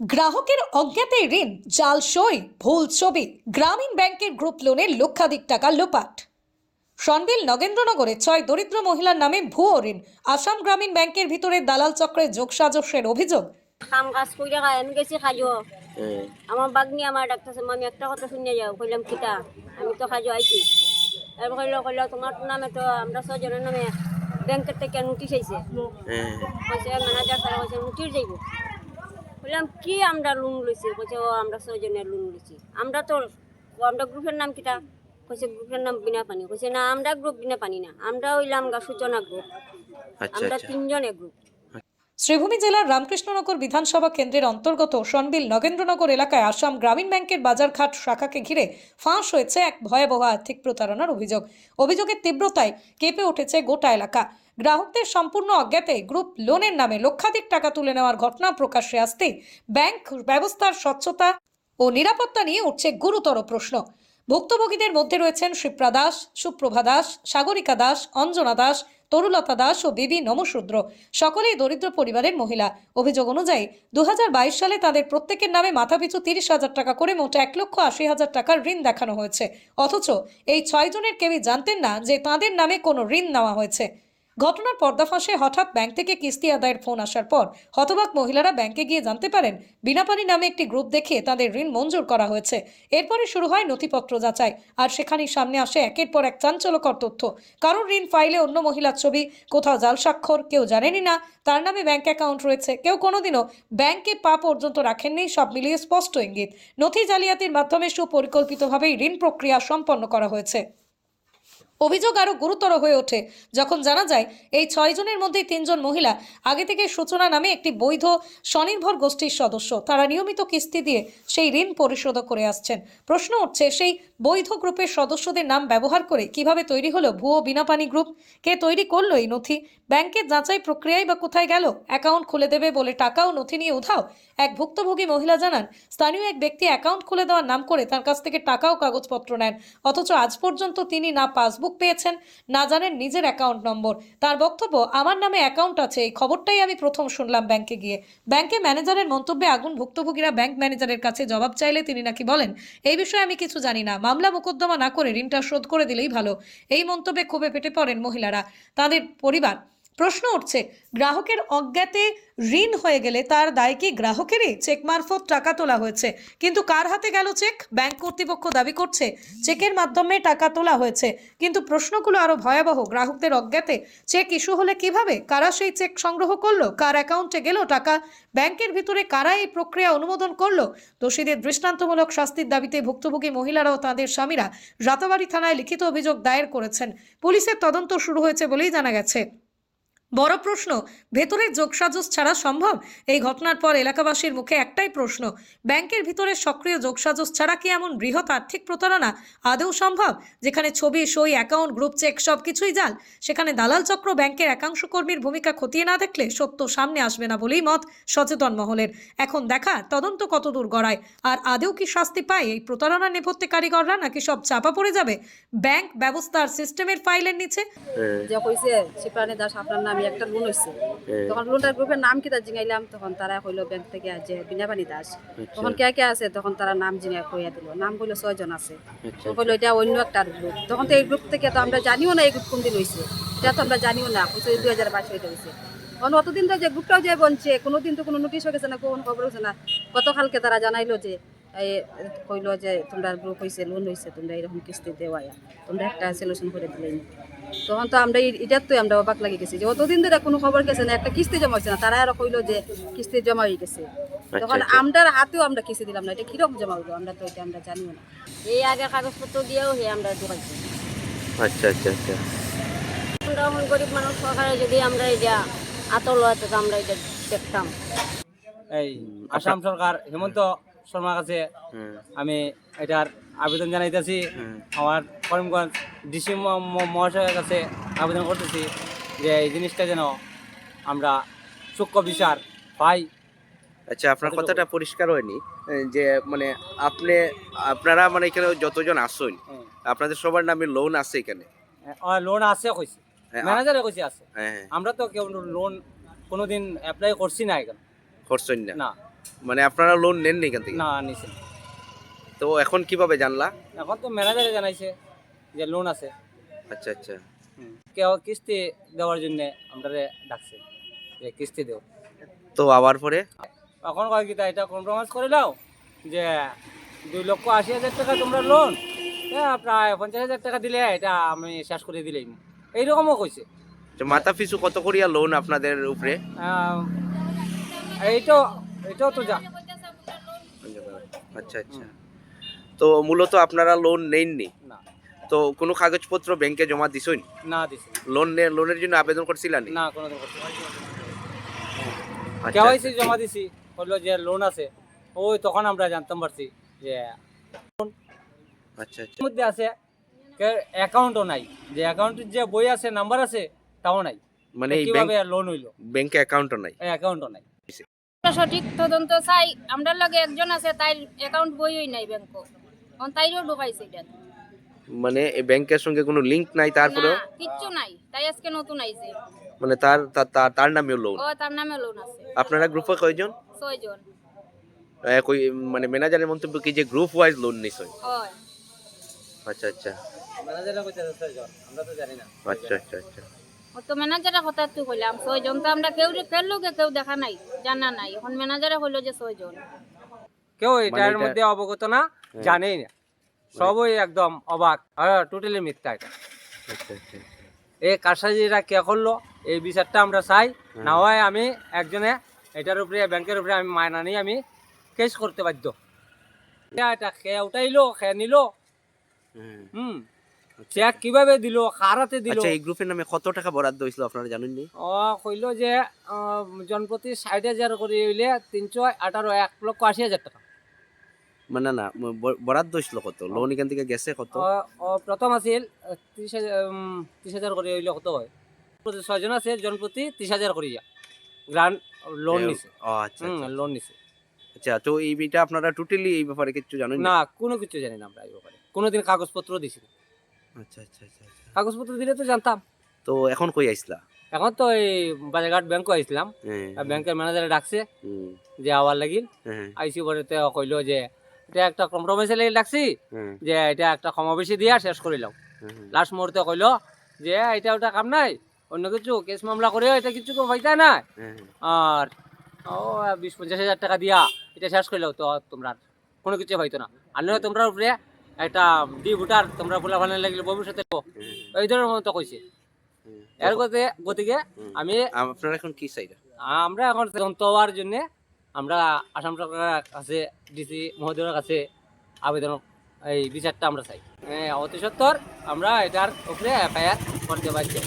গ্রাহকের অজ্ঞাতে ঋণ জাল সই ভুল ছবি গ্রামীণ ব্যাংকের গ্রুপ লোনে লক্ষাধিক টাকা লোপাট। সনবিল নগেন্দ্রনগরে ছয় দরিদ্র মহিলার নামে ভুয়ো ঋণ আসাম গ্রামীণ ব্যাংকের ভিতরে দালাল চক্রে যোগসাজসের অভিযোগ। কাম কাজ করে খাই আমি গেছি খাইও। আমার বাগনি আমার ডাক্তার আমি একটা কথা শুনে যাও। কইলাম কিতা? আমি তো খাইও আইছি। তারপর কইলো কইলো তোমার নামে তো আমরা ছজনের নামে ব্যাংকের থেকে নোটিশ আইছে। হ্যাঁ কইছে ম্যানেজার স্যার কইছে নোটিশ যাইব। কইলাম কি আমরা লোন লইছি? কইছে ও আমরা ছজনের লোন লইছি। আমরা তো ও আমরা গ্রুপের নাম কিতা কইছে গ্রুপের নাম বিনা পানি। কইছে না আমরা গ্রুপ বিনা পানি না। আমরা হইলাম গা সূচনা গ্রুপ আচ্ছা আমরা আচ্ছা। তিনজনে গ্রুপ শ্রীভূমি জেলার রামকৃষ্ণনগর বিধানসভা কেন্দ্রের অন্তর্গত সনবিল নগেন্দ্রনগর এলাকায় আসাম গ্রামীণ ব্যাংকের বাজারঘাট শাখাকে ঘিরে ফাঁস হয়েছে এক ভয়াবহ আর্থিক প্রতারণার অভিযোগ। অভিযোগের তীব্রতায় কেঁপে উঠেছে গোটা এলাকা। গ্রাহকদের সম্পূর্ণ অজ্ঞাতে গ্রুপ লোনের নামে লক্ষাধিক টাকা তুলে নেওয়ার ঘটনা প্রকাশ্যে আসতেই ব্যাংক ব্যবস্থার স্বচ্ছতা ও নিরাপত্তা নিয়ে উঠছে গুরুতর প্রশ্ন। ভুক্তভোগীদের মধ্যে রয়েছেন শিপ্রা দাস, সুপ্রভা দাস, সাগরিকা দাস, অঞ্জনা দাস, তরুলতা দাস ও বিবি নমশূদ্র সকলেই দরিদ্র পরিবারের মহিলা। অভিযোগ অনুযায়ী দু হাজার বাইশ সালে তাদের প্রত্যেকের নামে মাথাপিছু তিরিশ হাজার টাকা করে মোট এক লক্ষ আশি হাজার টাকার ঋণ দেখানো হয়েছে। অথচ এই ছয়জনের কেউই জানতেন না যে তাদের নামে কোনো ঋণ নেওয়া হয়েছে। ঘটনার পর্দাফাঁসে হঠাৎ ব্যাংক থেকে কিস্তি আদায়ের ফোন আসার পর হতবাক মহিলারা ব্যাংকে গিয়ে জানতে পারেন, বিনাপানি নামে একটি গ্রুপ দেখিয়ে তাদের ঋণ মঞ্জুর করা হয়েছে। এরপরে শুরু হয় নথিপত্র যাচাই, আর সেখানেই সামনে আসে একের পর এক চাঞ্চল্যকর তথ্য। কারোর ঋণ ফাইলে অন্য মহিলার ছবি, কোথাও জাল স্বাক্ষর, কেউ জানেনই না, তার নামে ব্যাংক অ্যাকাউন্ট রয়েছে, কেউ কোনোদিনও ব্যাংকে পা পর্যন্ত রাখেননি, সব মিলিয়ে স্পষ্ট ইঙ্গিত। নথি জালিয়াতির মাধ্যমে সুপরিকল্পিতভাবেই ঋণ প্রক্রিয়া সম্পন্ন করা হয়েছে। অভিযোগ আরও গুরুতর হয়ে ওঠে। যখন জানা যায়, এই ছয়জনের মধ্যে তিনজন মহিলা, আগে থেকে সূচনা নামে একটি বৈধ স্বনির্ভর গোষ্ঠীর সদস্য। তারা নিয়মিত কিস্তি দিয়ে সেই ঋণ পরিশোধ করে আসছেন। প্রশ্ন উঠছে, সেই বৈধ গ্রুপের সদস্যদের নাম ব্যবহার করে কীভাবে তৈরি হলো ভুয়ো বিনাপানি গ্রুপ? কে তৈরি করল এই নথি? ব্যাংকের যাচাই প্রক্রিয়ায় বা কোথায় গেল? অ্যাকাউন্ট খুলে দেবে বলে টাকা ও নথি নিয়ে উধাও? এক ভুক্তভোগী মহিলা জানান, স্থানীয় এক ব্যক্তি অ্যাকাউন্ট খুলে দেওয়ার নাম করে তার কাছ থেকে টাকা ও কাগজপত্র নেন। অথচ আজ পর্যন্ত তিনি না পাসবুক পেয়েছেন, না জানেন নিজের অ্যাকাউন্ট নম্বর তার বক্তব্য, আমার নামে অ্যাকাউন্ট আছে, এই খবরটাই আমি প্রথম শুনলাম ব্যাংকে গিয়ে। ব্যাংকে ম্যানেজারের মন্তব্যে আগুন, ভুক্তভোগীরা ব্যাংক ম্যানেজারের কাছে জবাব চাইলে তিনি নাকি বলেন, এই বিষয়ে আমি কিছু জানি না, মামলা মোকদ্দমা না করে ঋণটা শোধ করে দিলেই ভালো। এই মন্তব্যে ক্ষোভে ফেটে পড়েন মহিলারা। তাদের পরিবার প্রশ্ন উঠছে, গ্রাহকের অজ্ঞাতে ঋণ হয়ে গেলে তার দায় কি গ্রাহকেরই? চেক মারফত টাকা তোলা হয়েছে। কিন্তু কার হাতে গেল চেক? ব্যাংক কর্তৃপক্ষ দাবি করছে, চেকের মাধ্যমে টাকা তোলা হয়েছে। কিন্তু প্রশ্নগুলো আরও ভয়াবহ, গ্রাহকদের অজ্ঞাতে। চেক ইস্যু হলে কীভাবে? কারা সেই চেক সংগ্রহ করল? কার অ্যাকাউন্টে গেল টাকা? ব্যাংকের ভিতরে কারা এই প্রক্রিয়া অনুমোদন করল? দোষীদের দৃষ্টান্তমূলক শাস্তির দাবিতে ভুক্তভোগী মহিলারা ও তাদের স্বামীরা রাতাবাড়ি থানায় লিখিত অভিযোগ দায়ের করেছেন। পুলিশের তদন্ত শুরু হয়েছে বলেই জানা গেছে। বড় প্রশ্ন ভেতরে যোগসাজস ছাড়া সম্ভব? এই ঘটনার পর এলাকাবাসীর মুখে একটাই প্রশ্ন ব্যাংকের ভিতরে সক্রিয় যোগসাজস ছাড়া কি এমন বৃহৎ আর্থিক প্রতারণা আদৌ সম্ভব? যেখানে ছবি সই অ্যাকাউন্ট গ্রুপ চেক সব কিছুই জাল সেখানে দালাল চক্র ব্যাংকের একাংশ কর্মীর ভূমিকা খতিয়ে না দেখলে সত্য সামনে আসবে না বলেই মত সচেতন মহলের। এখন দেখা তদন্ত কতদূর গড়ায় আর আদেও কি শাস্তি পায় এই প্রতারণা নেপথ্যে কারিগররা নাকি সব চাপা পড়ে যাবে? ব্যাংক ব্যবস্থার সিস্টেমের ফাইলের নিচে? যে কইছে শিপ্রাণী দাস আপনার নামে একটা লোন হয়েছে হ্যাঁ। তখন লোনটার গ্রুপের নাম কিতা জিঙাইলাম তখন তারা কইলো ব্যাংক থেকে যে বিনাপানি দাস। আচ্ছা। তখন কে কে আছে তখন তারা নাম জিঙা কইয়া দিল। নাম কইলো ছয়জন আছে। আচ্ছা কইলো এটা অন্য একটা গ্রুপ তখন তো এই গ্রুপ থেকে তো আমরা জানিও না এই গ্রুপ কোনদিন হয়েছে এটা তো আমরা জানিও না দুই হাজার বাইশ হইতে হয়েছে তখন অতদিন তো যে গ্রুপটাও যে বনছে কোনোদিন তো কোনো নোটিশ হয়ে গেছে না কোনো খবর হয়েছে না। গতকালকে তারা জানাইলো যে কইলো যে তোমরা গ্রুপ হয়েছে লোন হয়েছে তোমরা এরকম কিস্তি দেওয়ায়া। তোমরা একটা সলিউশন করে দিলেন। তখন তো আমরা এই- এটার তো আমরা অবাক লাগে গেছি যে অতদিন ধরে কোনো খবর গেছে না একটা কিস্তি জমা হয়েছে না তারা আরও কইলো যে কিস্তি জমা হয়ে গেছে। তখন আচ্ছা। আমরার হাতেও আমরা কিস্তি দিলাম না এটা কীরকম জমা হইল আমরা তো এটা আমরা জানিও না। এই আগে কাগজপত্র দিয়েও হে আমরা ঢুকাইছি। আচ্ছা আচ্ছা আচ্ছা। আমরা এখন গরিব মানুষ সরকারে যদি আমরা এটা আতল হতো আমরা এটা দেখতাম। এই আসাম সরকার হেমন্ত শর্মার কাছে হ্যাঁ। আমি এটার আবেদন জানাইতেছি। আমার করিমগঞ্জ ডিসি মহাশয়ের কাছে আবেদন করতেছি যে এই জিনিসটা যেন আমরা সূক্ষ্ম বিচার পাই। আচ্ছা আপনার কথাটা পরিষ্কার হয়নি যে মানে আপনি আপনারা মানে এখানে যতজন আসুন হ্যাঁ। আপনাদের সবার নামে লোন আছে এখানে? লোন আছে কইছে। হ্যাঁ, ম্যানেজারে কইছে আছে। হ্যাঁ আমরা তো কেউ লোন কোনোদিন অ্যাপ্লাই করছি না এখানে। করছেন না? না। মানে আপনারা লোন নেননি এখান থেকে? না নিছে তো এখন কীভাবে জানলা? এখন তো ম্যানেজারে জানাইছে যে লোন আছে। আচ্ছা আচ্ছা। কেউ কিস্তি দেওয়ার জন্য আমরা ডাকছে যে কিস্তি দেও। তো আবার পরে? এখন কয় কি তা এটা কম্প্রোমাইজ করে দাও যে দুই লক্ষ আশি হাজার টাকা তোমরা লোন প্রায় পঞ্চাশ হাজার টাকা দিলে এটা আমি শেষ করে দিলেই। এইরকমও কইছে। তো মাথা পিছু কত করিয়া লোন আপনাদের উপরে? আহ, এইটো এইটাও তো যা। আচ্ছা আচ্ছা। তো মূলত আপনারা লোন নেননি? না। তো কোনো কাগজপত্র ব্যাংকে জমা দিছই না দিছি লোন লোনের জন্য আবেদন করছিলেন না? কোনো দিন করতে পারিনি। আচ্ছা, কেওয়াইসি জমা দিছি বলল যে লোন আছে। ওই তখন আমরা জানতাম পারছি যে আচ্ছা আচ্ছা। মধ্যে আছে অ্যাকাউন্টও নাই। যে অ্যাকাউন্টের যে বই আছে নাম্বার আছে তাও নাই। মানে এই কীভাবে লোন হইল? ব্যাংকে অ্যাকাউন্টও নাই? অ্যাকাউন্টও নাই। সঠিক তদন্ত চাই আমরার লগে একজন আছে তাই অ্যাকাউন্ট বইই নাই ব্যাংক তাইরও ঢুকাইছে এটা। মানে এই ব্যাংকের সঙ্গে কোনো লিংক নাই তারপরেও? না কিচ্ছু নাই। তাই আজকে নতুন আইছে। মানে তার তার- তার- নামেও লোন ও তার নামে লোন আছে। আপনারা গ্রুপে কয়জন? ছয়জন। কই মানে ম্যানেজারের মন্তব্য কি যে গ্রুপ ওয়াইজ লোন নিছই হয়। আচ্ছা আচ্ছা। ম্যানেজাররা কইতে আমরা তো জানি না। আচ্ছা আচ্ছা আচ্ছা। ও তো ম্যানেজারের কথা তুই কইলাম ছয়জন তো আমরা কেউ কেউ লোকে কেউ দেখা নাই। জানা নাই। এখন ম্যানেজারে হইল যে ছয়জন। কেউ এটার মধ্যে অবগত না জানেই না। সবই একদম অবাক। টোটালি মিথ্যা এটা। আচ্ছা আচ্ছা এই কারসাজিরা কে করল এই বিচারটা আমরা চাই। না হয় আমি একজনে এটার উপরে ব্যাংকের উপরে আমি মায়না নিয়ে আমি কেস করতে বাধ্য। এটা এটা? খেয়ে উঠাইলো? খেয়ে নিল? হুম। চেক কীভাবে দিল কারাতে দিল? আচ্ছা এই গ্রুপের নামে কত টাকা বরাদ্দ হয়েছিল আপনারা জানেন নি? ও কইল যে জনপ্রতি ষাট হাজার করে হইলে তিনশো আঠারো এক লক্ষ আশি হাজার টাকা। মানে না বরাদ্দ হয়েছিল কত? লোন এখান থেকে গেছে কত? প্রথম আছিল ত্রিশ হাজার ত্রিশ হাজার করে হইলে কত হয়? প্রতি ছয়জন আছে জনপ্রতি ত্রিশ হাজার করে গ্রান্ট লোন নিছে। আচ্ছা আচ্ছা। লোন নিছে। আচ্ছা তো এই বিটা আপনারা টোটালি এই ব্যাপারে কিছু জানেন না কোনো কিছু জানি না আমরা এই ব্যাপারে। কোনোদিন কাগজপত্র দিছি না। কাগজপত্র দিলে তো জানতাম। তো এখন কই আইসলা এখন তো এই বাজারঘাট ব্যাংকও আইছিলাম। হ্যাঁ ব্যাংকের ম্যানেজারে ডাকছে যে আবার লাগিল। হ্যাঁ আইসি পরে তো কইলো যে এটা একটা কম্প্রোমাইজে লাগি ডাকছি হ্যাঁ। যে এটা একটা কমাবেশি দিয়া শেষ করিলাম হ্যাঁ, হ্যাঁ। লাস্ট মুহূর্তে কইলো যে এটা ওটা কাম নাই অন্য কিছু কেস মামলা করে এটা কিছু পাইতা না হ্যাঁ, আর ও বিশ পঞ্চাশ হাজার টাকা দিয়া এটা শেষ করলেও তো তোমরা কোনো কিছু পাইতো না। আর তোমরা উপরে একটা দি ভোটার তোমরা ভোলা ভালো লাগলে ভবিষ্যতে এই ধরনের মতো কইছে। এর গতি গতিকে আমি আপনারা এখন কি চাই আমরা এখন তদন্ত হওয়ার জন্য আমরা আসাম সরকারের কাছে ডিসি মহোদয়ের কাছে আবেদন এই বিচারটা আমরা চাই। হ্যাঁ, অতি সত্তর আমরা এটার উপরে এফআইআর করতে পারছি